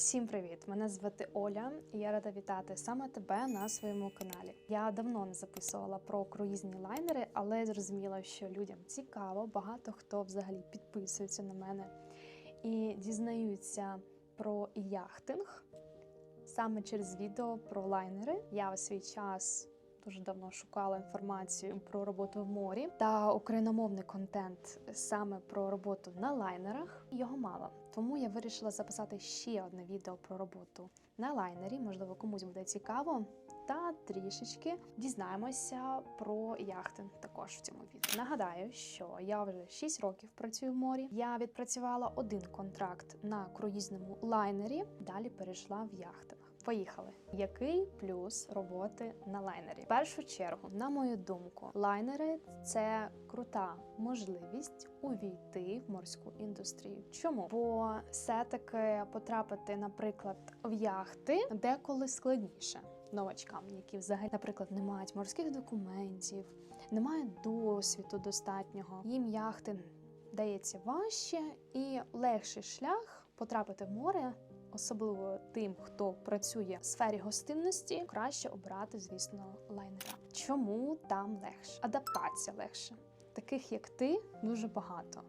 Всім привіт! Мене звати Оля, і я рада вітати саме тебе на своєму каналі. Я давно не записувала про круїзні лайнери, але зрозуміла, що людям цікаво. Багато хто взагалі підписується на мене і дізнаються про яхтинг саме через відео про лайнери. Я у свій час. Дуже давно шукала інформацію про роботу в морі та україномовний контент саме про роботу на лайнерах. Його мало, тому я вирішила записати ще одне відео про роботу на лайнері. Можливо, комусь буде цікаво. Та трішечки дізнаємося про яхти також в цьому відео. Нагадаю, що я вже 6 років працюю в морі. Я відпрацювала один контракт на круїзному лайнері. Далі перейшла в яхтинг. Поїхали. Який плюс роботи на лайнері? В першу чергу, на мою думку, лайнери це крута можливість увійти в морську індустрію. Чому? Бо все-таки потрапити, наприклад, в яхти деколи складніше. Новачкам, які взагалі, наприклад, не мають морських документів, не мають досвіду достатнього. Їм яхти дається важче і легший шлях потрапити в море особливо тим, хто працює в сфері гостинності, краще обрати, звісно, лайнера. Чому там легше? Адаптація легше. Таких як ти дуже багато.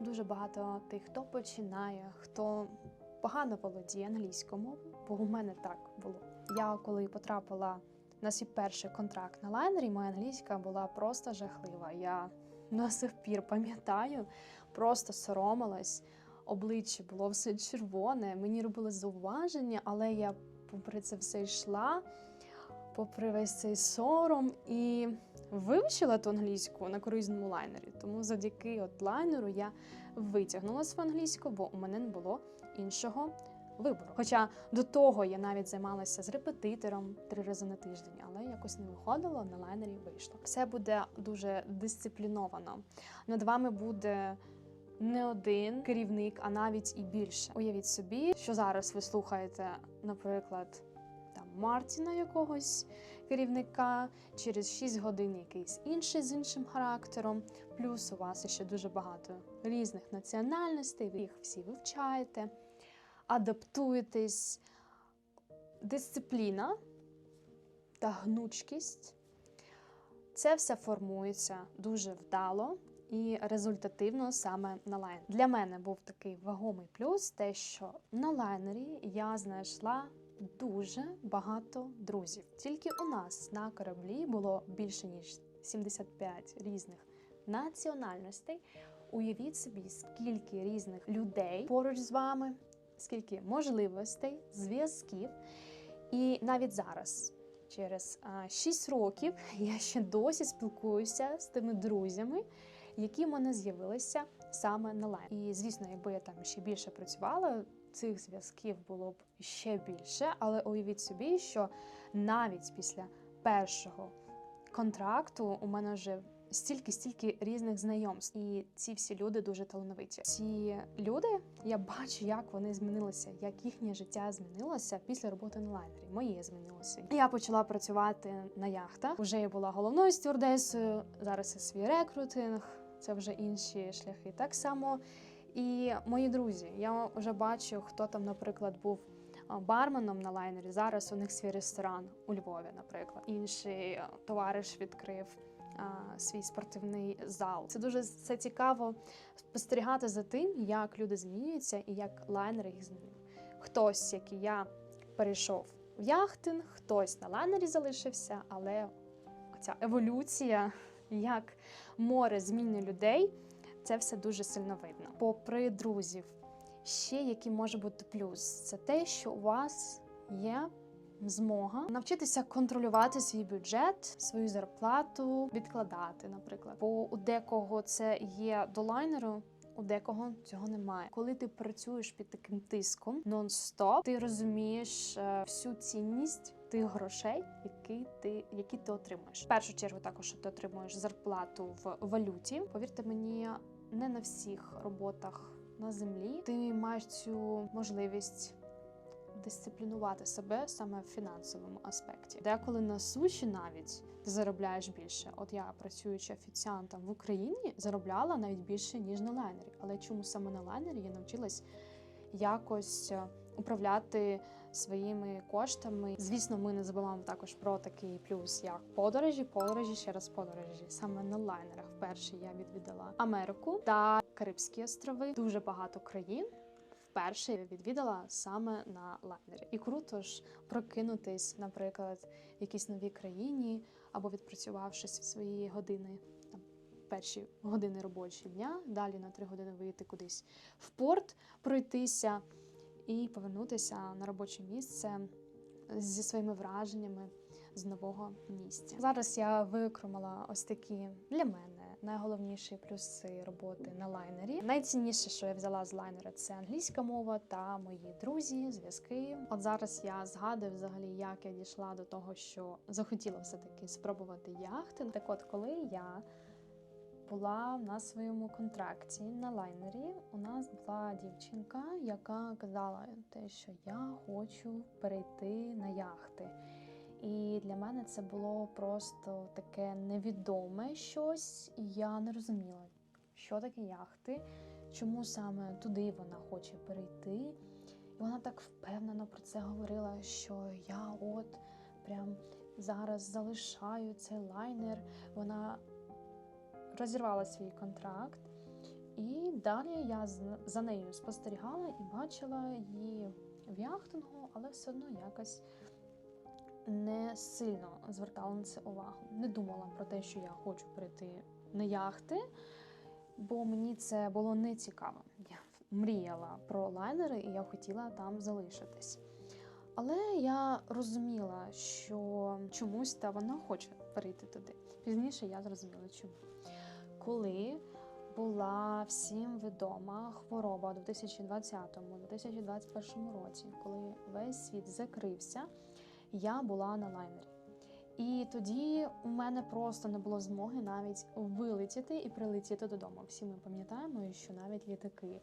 Дуже багато тих, хто починає, хто погано володіє англійською бо у мене так було. Я коли потрапила на свій перший контракт на лайнері, моя англійська була просто жахлива. Я до сих пір пам'ятаю, просто соромилась обличчя було все червоне, мені робили зауваження, але я попри це все йшла, попри весь цей сором і вивчила ту англійську на круїзному лайнері. Тому завдяки от лайнеру я витягнула свою англійську, бо у мене не було іншого вибору. Хоча до того я навіть займалася з репетитором три рази на тиждень, але якось не виходило, на лайнері вийшло. Все буде дуже дисципліновано. Над вами буде не один керівник, а навіть і більше. Уявіть собі, що зараз ви слухаєте, наприклад, там Мартіна якогось керівника, через 6 годин якийсь інший з іншим характером. Плюс у вас ще дуже багато різних національностей, ви їх всі вивчаєте, адаптуєтесь, дисципліна та гнучкість. Це все формується дуже вдало і результативно саме на лайн. Для мене був такий вагомий плюс, те, що на лайнері я знайшла дуже багато друзів. Тільки у нас на кораблі було більше ніж 75 різних національностей. Уявіть собі, скільки різних людей поруч з вами, скільки можливостей, зв'язків. І навіть зараз, через а, 6 років, я ще досі спілкуюся з тими друзями, які в мене з'явилися саме на лайн. І звісно, якби я там ще більше працювала, цих зв'язків було б ще більше. Але уявіть собі, що навіть після першого контракту у мене вже стільки-стільки різних знайомств, і ці всі люди дуже талановиті. Ці люди, я бачу, як вони змінилися, як їхнє життя змінилося після роботи на лайнері. Моє змінилося. Я почала працювати на яхтах. Вже я була головною стюардесою. Зараз це свій рекрутинг, це вже інші шляхи. Так само і мої друзі. Я вже бачу, хто там, наприклад, був. Барменом на лайнері зараз у них свій ресторан у Львові, наприклад. Інший товариш відкрив свій спортивний зал. Це дуже це цікаво спостерігати за тим, як люди змінюються і як лайнери їх змінюють. Хтось, як і я, перейшов в яхтинг, хтось на лайнері залишився, але ця еволюція, як море змінює людей, це все дуже сильно видно. Попри друзів, ще який може бути плюс, це те, що у вас є змога навчитися контролювати свій бюджет, свою зарплату, відкладати, наприклад. Бо у декого це є до лайнеру. У декого цього немає. Коли ти працюєш під таким тиском нон-стоп, ти розумієш е, всю цінність тих грошей, які ти які ти отримуєш. В першу чергу, також що ти отримуєш зарплату в валюті. Повірте мені, не на всіх роботах на землі ти маєш цю можливість дисциплінувати себе саме в фінансовому аспекті. Деколи на суші навіть ти заробляєш більше. От я працюючи офіціантом в Україні, заробляла навіть більше ніж на лайнері. Але чому саме на лайнері я навчилась якось е, управляти своїми коштами. Звісно, ми не забуваємо також про такий плюс, як подорожі, подорожі, ще раз подорожі. Саме на лайнерах. Вперше я відвідала Америку та Карибські острови. Дуже багато країн. Вперше відвідала саме на лайнері. І круто ж прокинутись, наприклад, в якійсь новій країні або відпрацювавши свої години, там перші години робочого дня, далі на три години вийти кудись в порт, пройтися і повернутися на робоче місце зі своїми враженнями з нового місця. Зараз я викромала ось такі для мене найголовніші плюси роботи на лайнері. Найцінніше, що я взяла з лайнера, це англійська мова та мої друзі, зв'язки. От зараз я згадую взагалі, як я дійшла до того, що захотіла все таки спробувати яхтинг. Так от, коли я була на своєму контракті на лайнері. У нас була дівчинка, яка казала те, що я хочу перейти на яхти. І для мене це було просто таке невідоме щось, і я не розуміла, що таке яхти, чому саме туди вона хоче перейти. І вона так впевнено про це говорила, що я от прям зараз залишаю цей лайнер. Вона розірвала свій контракт, і далі я за нею спостерігала і бачила її в яхтингу, але все одно якось не сильно звертала на це увагу. Не думала про те, що я хочу перейти на яхти, бо мені це було не цікаво. Я мріяла про лайнери, і я хотіла там залишитись. Але я розуміла, що чомусь та вона хоче перейти туди. Пізніше я зрозуміла, чому. Коли була всім відома хвороба у 2020-2021 році, коли весь світ закрився, я була на лайнері. І тоді у мене просто не було змоги навіть вилетіти і прилетіти додому. Всі ми пам'ятаємо, що навіть літаки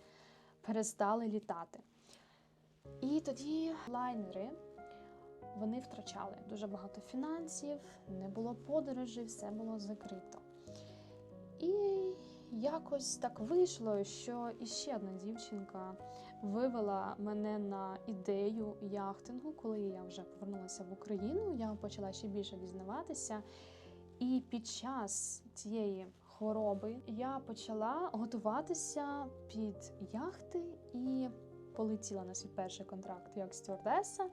перестали літати. І тоді лайнери вони втрачали дуже багато фінансів, не було подорожей, все було закрито. І якось так вийшло, що іще одна дівчинка вивела мене на ідею яхтингу, коли я вже повернулася в Україну. Я почала ще більше дізнаватися. І під час цієї хвороби я почала готуватися під яхти і полетіла на свій перший контракт як стюардеса.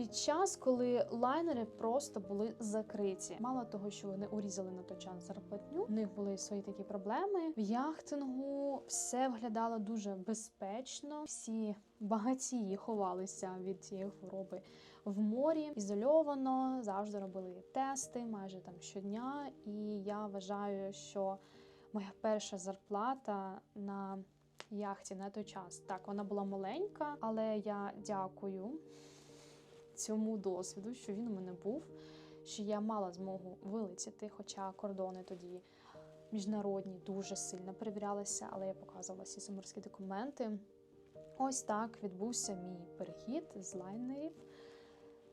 Під час, коли лайнери просто були закриті, мало того, що вони урізали на той час зарплатню, в них були свої такі проблеми. В яхтингу все виглядало дуже безпечно. Всі багатії ховалися від цієї хвороби в морі, ізольовано, завжди робили тести майже там щодня. І я вважаю, що моя перша зарплата на яхті на той час так вона була маленька, але я дякую цьому досвіду, що він у мене був, що я мала змогу вилетіти, хоча кордони тоді міжнародні дуже сильно перевірялися, але я показувала всі саморські документи. Ось так відбувся мій перехід з лайнерів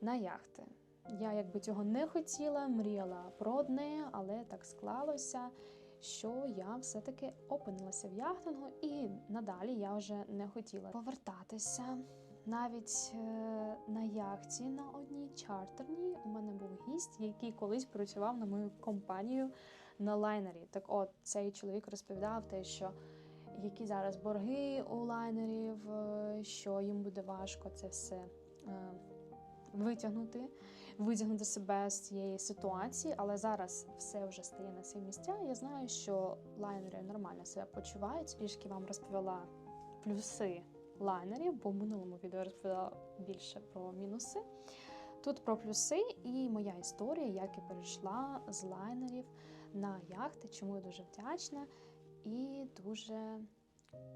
на яхти. Я якби цього не хотіла, мріяла про одне, але так склалося, що я все-таки опинилася в яхтингу, і надалі я вже не хотіла повертатися. Навіть е, на яхті на одній чартерній у мене був гість, який колись працював на мою компанію на лайнері. Так от цей чоловік розповідав те, що які зараз борги у лайнерів, е, що їм буде важко це все е, витягнути, витягнути себе з цієї ситуації, але зараз все вже стає на свої місця. Я знаю, що лайнери нормально себе почувають. Трішки вам розповіла плюси лайнерів, бо в минулому відео розповідала більше про мінуси. Тут про плюси і моя історія, як я перейшла з лайнерів на яхти, чому я дуже вдячна і дуже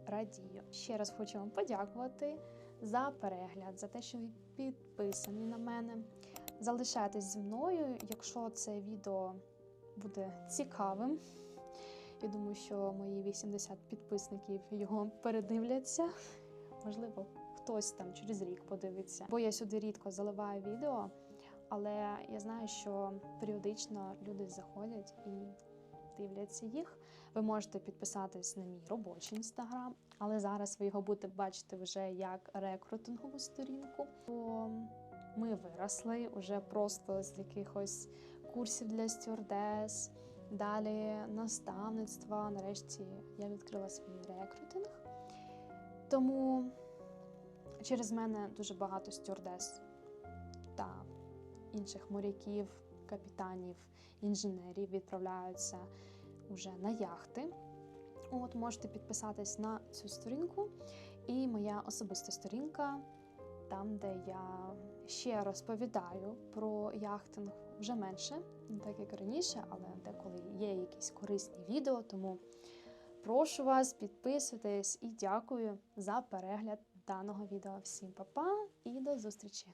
радію. Ще раз хочу вам подякувати за перегляд, за те, що ви підписані на мене. Залишайтесь зі мною, якщо це відео буде цікавим. Я думаю, що мої 80 підписників його передивляться. Можливо, хтось там через рік подивиться. Бо я сюди рідко заливаю відео, але я знаю, що періодично люди заходять і дивляться їх. Ви можете підписатись на мій робочий інстаграм, але зараз ви його будете бачити вже як рекрутингову сторінку. Бо ми виросли вже просто з якихось курсів для стюардес, далі наставництва. Нарешті я відкрила свій рекрутинг. Тому через мене дуже багато стюардес та інших моряків, капітанів, інженерів відправляються вже на яхти. От можете підписатись на цю сторінку, і моя особиста сторінка, там, де я ще розповідаю про яхтинг вже менше, не так як раніше, але деколи є якісь корисні відео. Тому прошу вас, підписуйтесь і дякую за перегляд даного відео. Всім па-па і до зустрічі!